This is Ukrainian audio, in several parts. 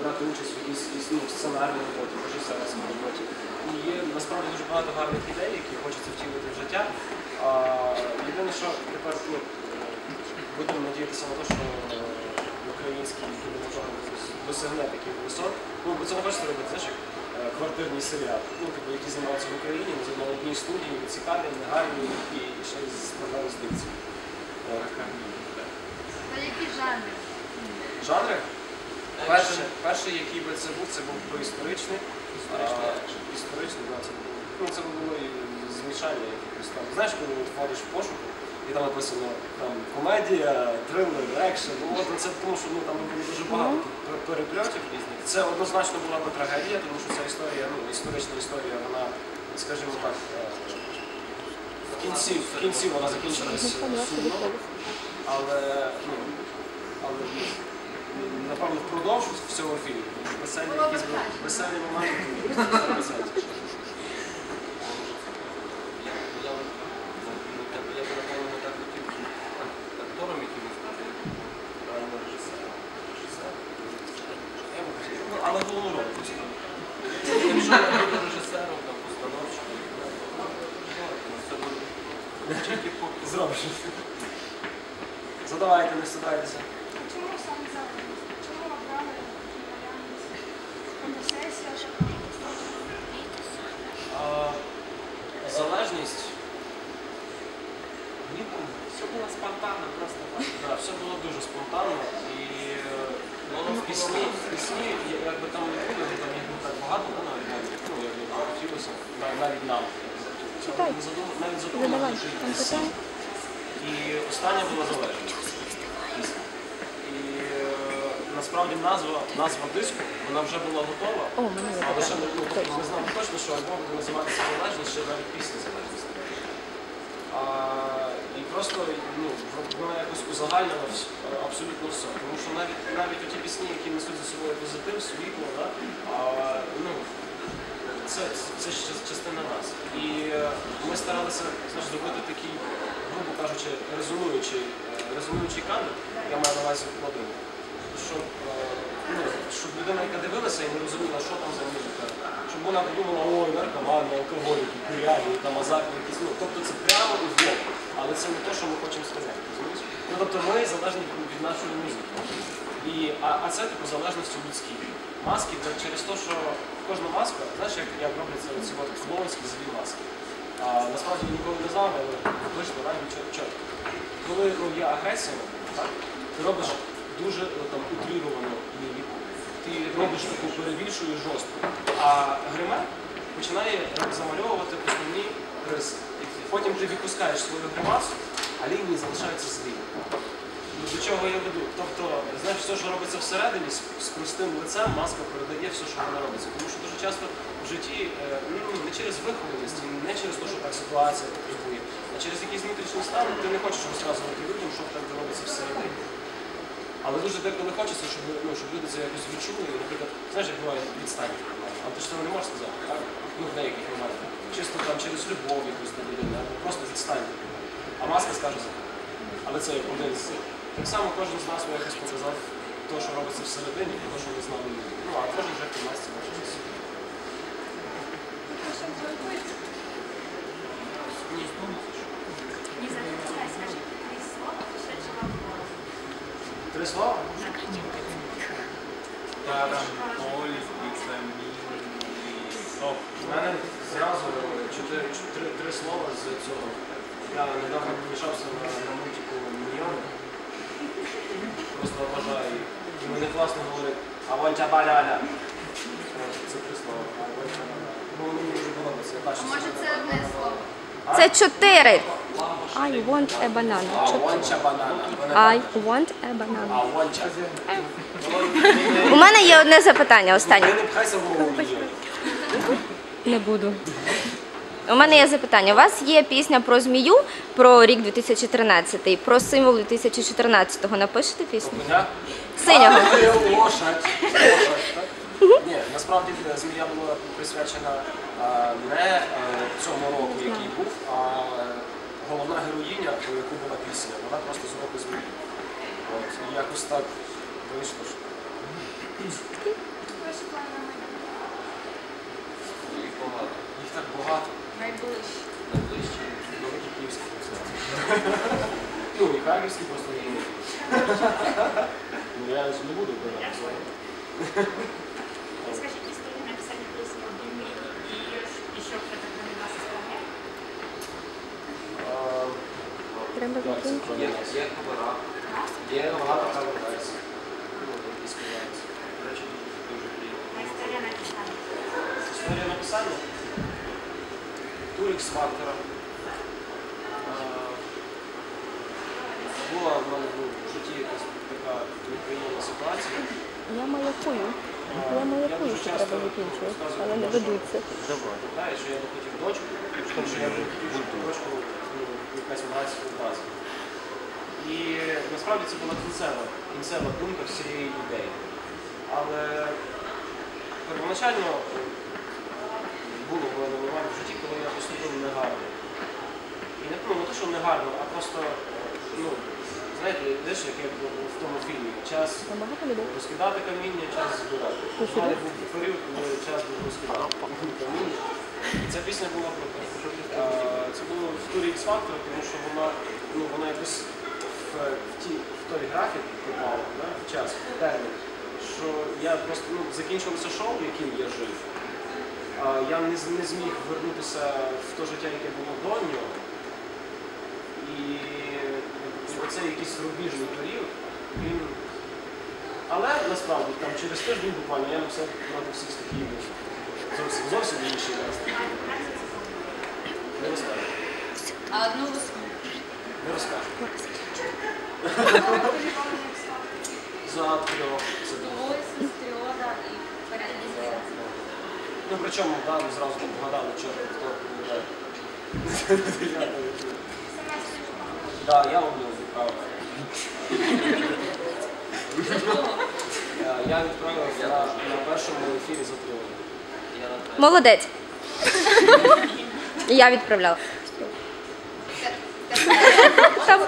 брати участь в якійсь ну, сценарній роботі, режисерській роботі. І є насправді дуже багато гарних ідей, які хочеться втілити в життя. А, єдине, що тепер ну, будемо надіятися на те, що український кінематограф досягне таких висот. Ну, бо це не хочеться робити, знаєш, як е, квартирний серіал, ну, типу, які знімаються в Україні, на одній студії, цікаві, негарні і ще й з проблеми з дикцією. А які жанри? Жанри? Перший, перший, який би це був, це був доісторичний. Історичний А. Історичний, да, це було. Ну, це було і змішання якихось там. Знаєш, коли от входиш в пошуку, і там написано там комедія, трилер, екшен. Ну от це тому, що ну, там було дуже багато пер- перепльотів різних. Це однозначно була би трагедія, тому що ця історія, ну, історична історія, вона, скажімо так, е, в кінці, в кінці вона закінчилась сумно, але, ну, але ну, напевно впродовж всього фільму. Веселі якісь веселі моменти. були веселі. Я, я, я, я, б, напевно, не так хотів актором якимось бути, реально режисером. Режисер. Я би хотів. Ну, але головну роль просто. Якщо я буду режисером, там, постановщиком, ну, це буде тільки поки Зробиш. Задавайте, не стидайтеся. Чому саме зараз? Чому обрали такий варіант? Фотосесія, що А, залежність. Все було спонтанно, просто так. Да, все було дуже спонтанно і е, воно в пісні, в пісні, якби там не було, ну, там їх не так багато, да, навіть навіть, ну, як би хотілося, нав- навіть нам. Навіть Задавай, дуже пісні. І остання була залежність. Е, насправді назва, назва диску, вона вже була готова. О, є Але ще не, ну, тобто ми знали точно, що альбом буде називатися залежність, ще навіть пісня залежність. А, і просто ну, вона якось узагальнила абсолютно все. Тому що навіть навіть ті пісні, які несуть за собою позитив, світло, да, а, ну, це, це ж частина нас. І е, ми старалися знаєш, зробити такий, грубо кажучи, резонуючий, е, резонуючий кадр, я маю на увазі один, щоб, е, ну, щоб людина, яка дивилася і не розуміла, що там за музика, щоб вона подумала, ой, наркомани, алкоголіки, піряні, там азарти якісь. Ну, тобто це прямо у зло. Але це не те, що ми хочемо сказати. розумієш? Ну, тобто ми залежні від нашої музики. І, а, а це типу залежності людські. Маски це через те, що кожна маска, знаєш, як, як робляться ці от клоунські злі маски. А, насправді ніколи не знав, але реально чіт- чітко. Коли ну, є агресія, так, ти робиш дуже е, там, утріровану міміку. Ти робиш таку перебільшую жорстку. А гриме починає замальовувати основні риси. Потім ти відпускаєш свою гримасу, а лінії залишаються злі. Ну, До чого я веду? Тобто, знаєш, все, що робиться всередині, з, з простим лицем, маска передає все, що вона робиться. Тому що дуже часто в житті е, ну, не через вихованість, не через те, що так ситуація потребує, а через якийсь внутрішній стан ти не хочеш розказувати людям, що в тебе робиться всередині. Але дуже деколи хочеться, щоб, ну, щоб люди це якось відчули. Наприклад, знаєш, як буває відстані. Але ти ж цього не можеш сказати, так? Ну, в деяких моментах. Чисто там через любов якусь до людини, або просто відстань. А маска скаже за. Але це як один з. Так само кожен з нас якось показав те, що робиться всередині, і те, що ми з нами. Ну, а кожен вже в масці може щось. що зробити? Ні, ну, Не запоминай, скажи три слова, пришедшего в голову. Три слова? Тара, ноль, вітамін, О, у мене зразу чотири, три, три слова з цього. Я недавно помішався на, на мультику Міньйони. Просто обожаю їх. І вони класно говорять «Авонча баляля». Це три слова. «Авонча баляля». Ну, мені дуже подобається. Я бачу А може це одне слово? Це чотири. I want a banana. «Авонча банана». I want a banana. «Авонча». У мене є одне запитання останнє. не пхайся в голову. Не буду. У мене є запитання. У вас є пісня про змію, про рік 2013, про символ 2014-го. Напишете пісню? Коня? Синього. А, лошадь. Лошадь, так? Ні, насправді е, змія була присвячена е, не е, цьому року, який був, а головна героїня, про яку була пісня. Вона просто з року змії. От, і якось так вийшло. що- багато. Їх так багато. Найближчі. Найближчі Великий І у просто не буде. Ну я не буду обирати. Скажіть історію написання пісні «Обійми» і що хто так на вас сповняє? Треба закінчити. Є кобара, є багато Історія написання. Тур X Factor. Була в мене ну, в житті якась така неприємна ситуація. Я маякую. Я маякую, дуже що часто треба закінчувати, але не ведуться. Давай. що, що я би хотів дочку, тому що я вже хотів, дочку ну, якась вгадська фраза. І насправді це була кінцева, кінцева думка всієї ідеї. Але первоначально було в мене момент в житті, коли я поступив негарно. І не, ну, те, що негарно, а просто, ну, знаєте, десь як я в тому фільмі, час розкидати каміння, час збирати. У мене був період, коли час був розкидати каміння. І ця пісня була про те. Це було в турі X Factor, тому що вона, ну, вона якось в, в, ті, в той графік попала, да, в час, в термін, що я просто ну, закінчилося шоу, яким я жив. Я не, не зміг вернутися в те життя, яке було до нього. І оцей якийсь рубіжний період, він. Але насправді там через тиждень буквально я написав проти всіх стихій зовсім зовсім інший настрій. Не розкажу. А одну вы Не розкажу. За трьох було. сестриода и порядок. Ну причому да, ми зразу так вгадали, чорт, хто відповідає. Так, я обняв відправив. Е, Я відправив на, на першому ефірі за три роки. Я на те. Молодець. І я відправляла. Там?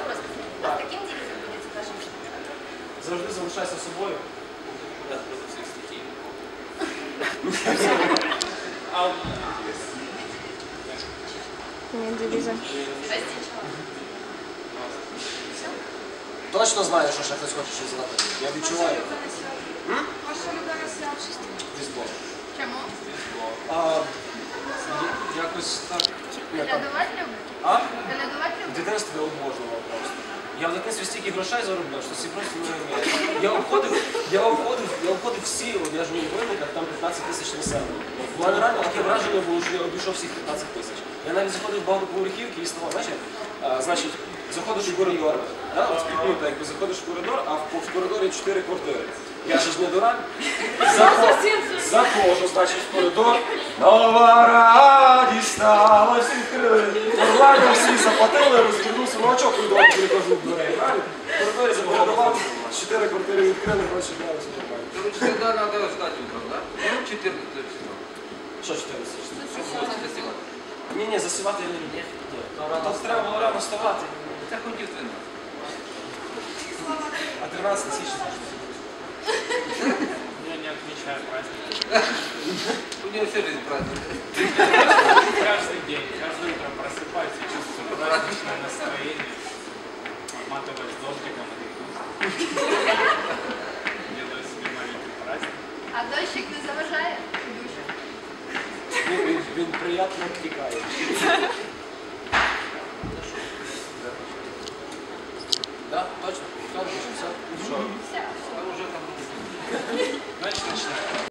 Завжди залишайся собою. Я проти всіх стихій. Ні, дивіза. Точно знаю, що ще хтось хоче щось знати. Я відчуваю. Ваша улюблена свято. Різдво. Чому? А, якось так. Колядувати любите? А? Колядувати В любите? дитинстві обожнював просто. Я в дитинстві стільки грошей заробляв, що всі просто не розуміють. Я обходив, я обходив, я обходив всі одяжні виниках, там 15 тисяч населення. У мене реально таке враження було, що я обійшов всіх 15 тисяч. Я навіть заходив в багатоповерхівки і ставав, знаєш, а, значить, заходиш в коридор, да, от, ну, якби заходиш в коридор, а в, в коридорі 4 квартири. Я ж не дурак. Заходжу, заходжу, значить, в коридор. Нова радість стала всі відкрили. Нормально всі заплатили, розвернувся молочок і до прикажу в дверей. Правильно? Коридорі запродавав, 4 квартири відкрили, гроші дали, все нормально. Короче, всегда надо ждать утром, да? Ну, 14 число. Що 14? Вот. Ні, ні, засівати я не люблю. Тобто треба було рано вставати. Так хотів 12. А 13 січня. Я не отмечаю праздник. У нього все жизнь праздник. Каждый день, каждое утро просыпаюсь и чувствую праздничное настроение. Отматываюсь дождиком и иду. Делаю себе маленький праздник. А дощик не заважає? Душа. Він, він, він приємно втікає. 何?